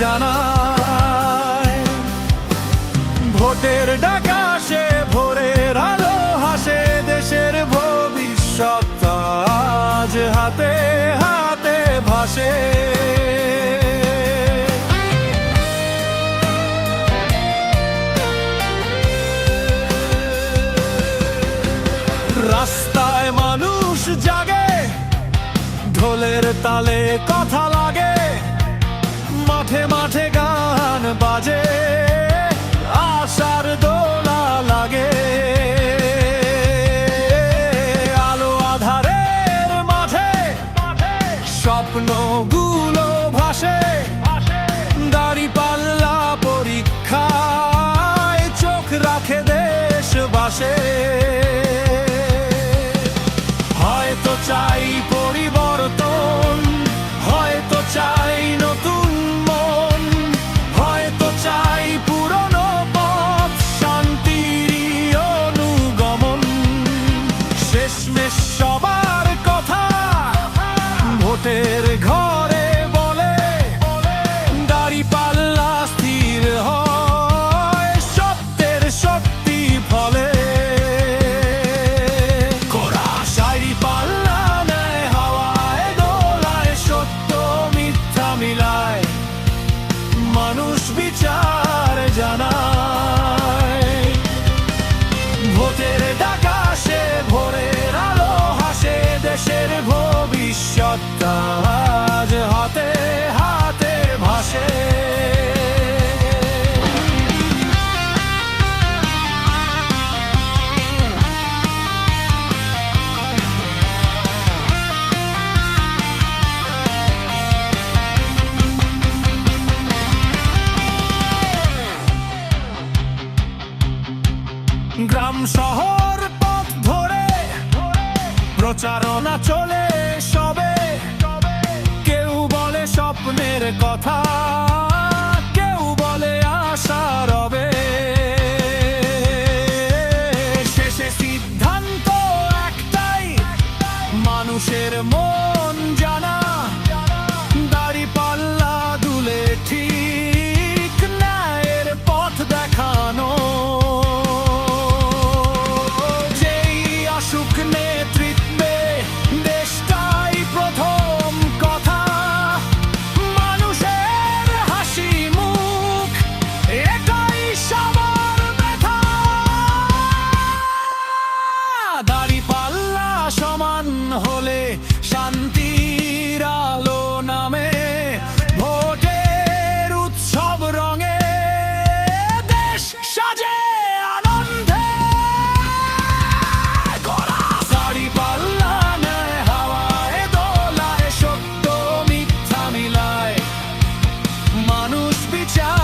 জানায়। ভোটের ডাকা সে ভোরের আলো হাসে, দেশের ভবিষ্যৎ আজ হাতে হাতে ভাসে। রাস্তায় মানুষ জাগে, ঢোলের তালে কথা মাঠে মাঠে গান বাজে। this. আজ হাতে হাতে ভাসে। গ্রাম শহর পথ ধরে প্রচারণা চলে স্বপ্নের কথা কেউ বলে আশা রবে। শেষে সিদ্ধান্ত একটাই মানুষের মন হলে শান্তির আলো নামে, ভোটের উৎসব রঙে দেশ সাজে আনন্দে। সারি পাল্লা নেয়, হাওয়ায়, দোলায়, সত্য মিথ্যা মিলায়। মানুষ বিচার